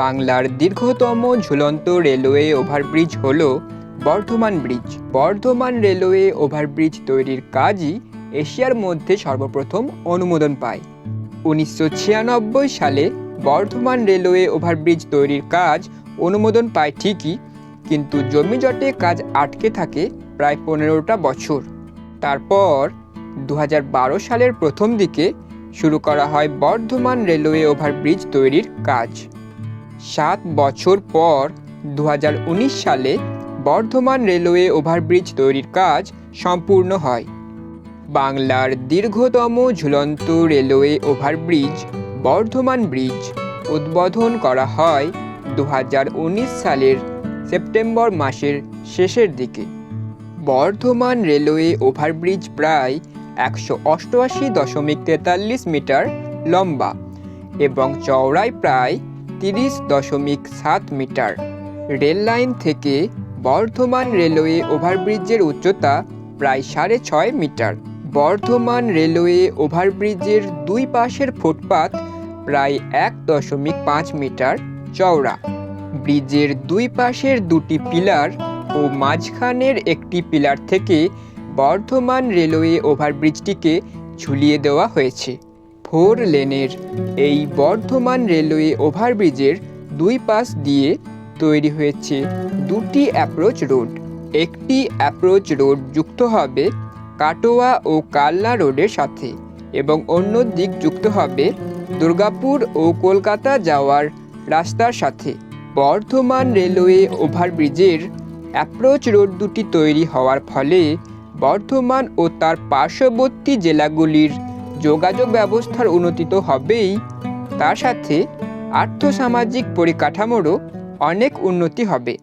বাংলার দীর্ঘতম ঝুলন্ত রেলওয়ে ওভারব্রিজ হল Bardhaman bridge. Bardhaman railway overbridge তৈরির কাজই এশিয়ার মধ্যে সর্বপ্রথম অনুমোদন পায়। উনিশশো ছিয়ানব্বই সালে বর্ধমান রেলওয়ে ওভারব্রিজ তৈরির কাজ অনুমোদন পায় ঠিকই, কিন্তু জমিজটে কাজ আটকে থাকে প্রায় পনেরোটা বছর। তারপর দু হাজার বারো সালের প্রথম দিকে শুরু করা হয় বর্ধমান রেলওয়ে ওভারব্রিজ তৈরির কাজ। সাত বছর পর দু হাজার উনিশ সালে বর্ধমান রেলওয়ে ওভারব্রিজ তৈরির কাজ সম্পূর্ণ হয়। বাংলার দীর্ঘতম ঝুলন্ত রেলওয়ে ওভারব্রিজ বর্ধমান ব্রিজ উদ্বোধন করা হয় দু হাজার উনিশ সালের সেপ্টেম্বর মাসের শেষের দিকে। বর্ধমান রেলওয়ে ওভারব্রিজ প্রায় একশো অষ্টআশি দশমিক তেতাল্লিশ মিটার লম্বা এবং চওড়ায় প্রায় তিরিশ দশমিক সাত মিটার। রেল লাইন থেকে বর্ধমান রেলওয়ে ওভারব্রিজের উচ্চতা প্রায় সাড়ে ছয় মিটার। বর্ধমান রেলওয়ে ওভারব্রিজের দুই পাশের ফুটপাত প্রায় এক দশমিক পাঁচ মিটার চওড়া। ব্রিজের দুই পাশের দুটি পিলার ও মাঝখানের একটি পিলার থেকে বর্ধমান রেলওয়ে ওভারব্রিজটিকে ঝুলিয়ে দেওয়া হয়েছে। ফোর লেনের এই বর্ধমান রেলওয়ে ওভারব্রিজের দুই পাশ দিয়ে তৈরি হয়েছে দুটি অ্যাপ্রোচ রোড একটি অ্যাপ্রোচ রোড যুক্ত হবে কাটোয়া ও কালনা রোডের সাথে এবং অন্য দিক যুক্ত হবে দুর্গাপুর ও কলকাতা যাওয়ার রাস্তার সাথে। বর্ধমান রেলওয়ে ওভারব্রিজের অ্যাপ্রোচ রোড দুটি তৈরি হওয়ার ফলে বর্ধমান ও তার পার্শ্ববর্তী জেলাগুলির যোগাযোগ ব্যবস্থার উন্নতি তো হবেই। তার সাথে আর্থসামাজিক পরিকাঠামোরও অনেক উন্নতি হবে।